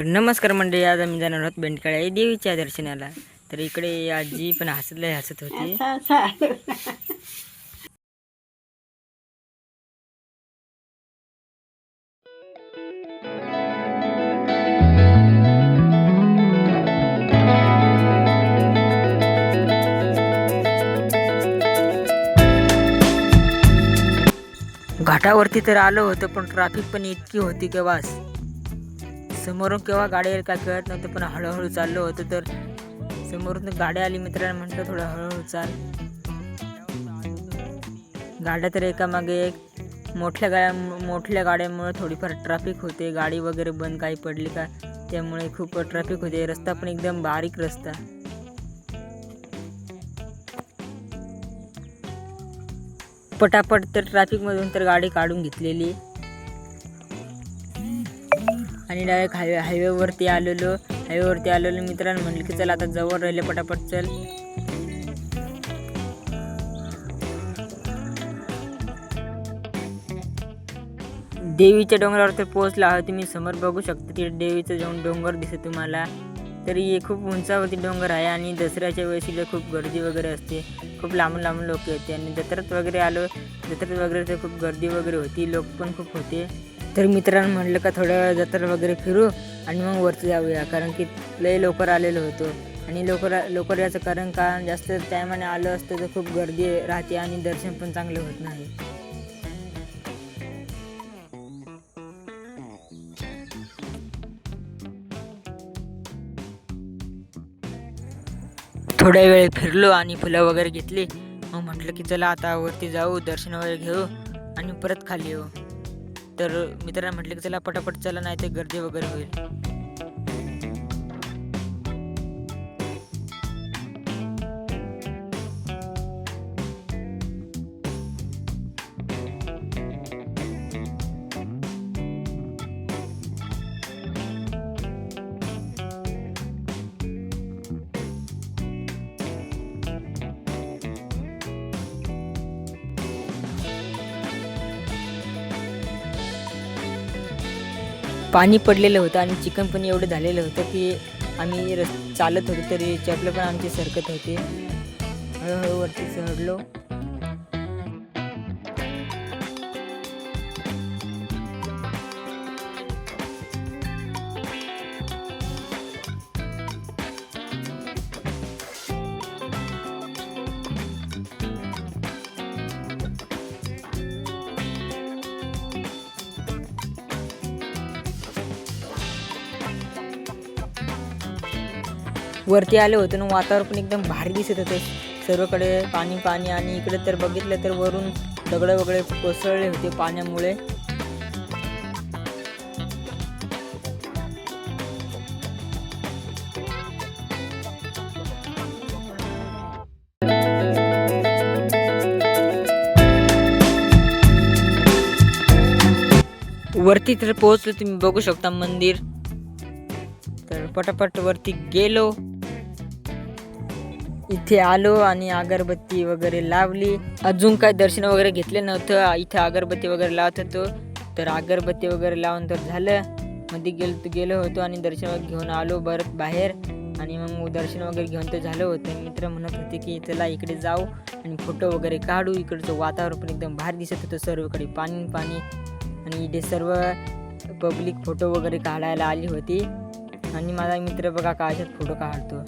नमस्कार मंडळी आज आम्ही जाणार आहोत बेंडकाळ्या देवीच्या दर्शनाला. तर इकडे आजी पण हसत लय हसत होती. घाटावरती तर आलो होतं पण ट्रॅफिक पण इतकी होती की वास समोरून केव्हा गाडी येईल काय कळत नव्हतं पण हळूहळू चाललो होतं तर समोरून गाडी आली मित्रांना म्हटलं थोडं हळूहळू चाल. गाड्या तर एकामागे एक. मोठ्या गाड्या मोठ्या गाड्यामुळे थोडीफार ट्रॅफिक होते. गाडी वगैरे बंद काही पडली का त्यामुळे खूप ट्रॅफिक होते. रस्ता पण एकदम बारीक रस्ता. पटापट तर ट्रॅफिकमधून तर गाडी काढून घेतलेली. आणि डायरेक्ट हायवे हायवेवरती आलेलो. हायवेवरती आलेलो मित्रांनो म्हणलं की चल आता जवळ राहिले पटापट चल. देवीच्या डोंगरावर तर पोहोचला आहोत तुम्ही समोर बघू शकता तिथे देवीचं जाऊन डोंगर दिसत तुम्हाला. तरी हे खूप उंचावरती डोंगर आहे आणि दसऱ्याच्या वेळेस इथे खूप गर्दी वगैरे असते. खूप लांबून लांबून लोक येते आणि जत्रात वगैरे आलो जत्रात वगैरे तर खूप गर्दी वगैरे होती लोक पण खूप होते. तर मित्रांनो म्हटलं का थोडं जत्रा वगैरे फिरू आणि मग वरती जाऊया. कारण की लय लवकर आलेलो होतो. आणि लवकर लवकर याचं कारण का जास्त टायमाने आलं असतं तर खूप गर्दी राहते आणि दर्शन पण चांगलं होत नाही. थोड्या वेळ फिरलो आणि फुलं वगैरे घेतली. मग म्हटलं की चला आता वरती जाऊ दर्शन वगैरे घेऊ आणि परत खाली येऊ. तर मित्रांना म्हटलं की चला पटापट चला नाही तर गर्दी वगैरे होईल. पाणी पडलेलं होतं आणि चिकन पण एवढं झालेलं होतं की आम्ही रस चालत होतो तरी चपलं पण आमची सरकत होते. हळूहळू वरती चढलो. वरती आले होते ना वातावरण पण एकदम भारी दिसत होते. सर्वकडे पाणी पाणी आणि इकडे तर बघितलं तर वरून दगड वगैरे कोसळले होते पाण्यामुळे. वरती तर पोहोचलो तुम्ही बघू शकता मंदिर. तर पटापट वरती गेलो. इथे आलो आणि अगरबत्ती वगैरे लावली. अजून काय दर्शन वगैरे घेतले नव्हतं. इथे अगरबत्ती वगैरे लावत होतो. तर अगरबत्ती वगैरे लावून तर झालं. मध्ये गेलो गेलो होतो आणि दर्शन वगैरे घेऊन आलो परत बाहेर. आणि मग दर्शन वगैरे घेऊन तर झालं होतं. मित्र म्हणत होते की चला इकडे जाऊ आणि फोटो वगैरे काढू. इकडचं वातावरण पण एकदम भारी दिसत होतं. सर्वकडे पाणी पाणी. आणि इथे सर्व पब्लिक फोटो वगैरे काढायला आली होती. आणि माझा मित्र बघा काशात फोटो काढतो.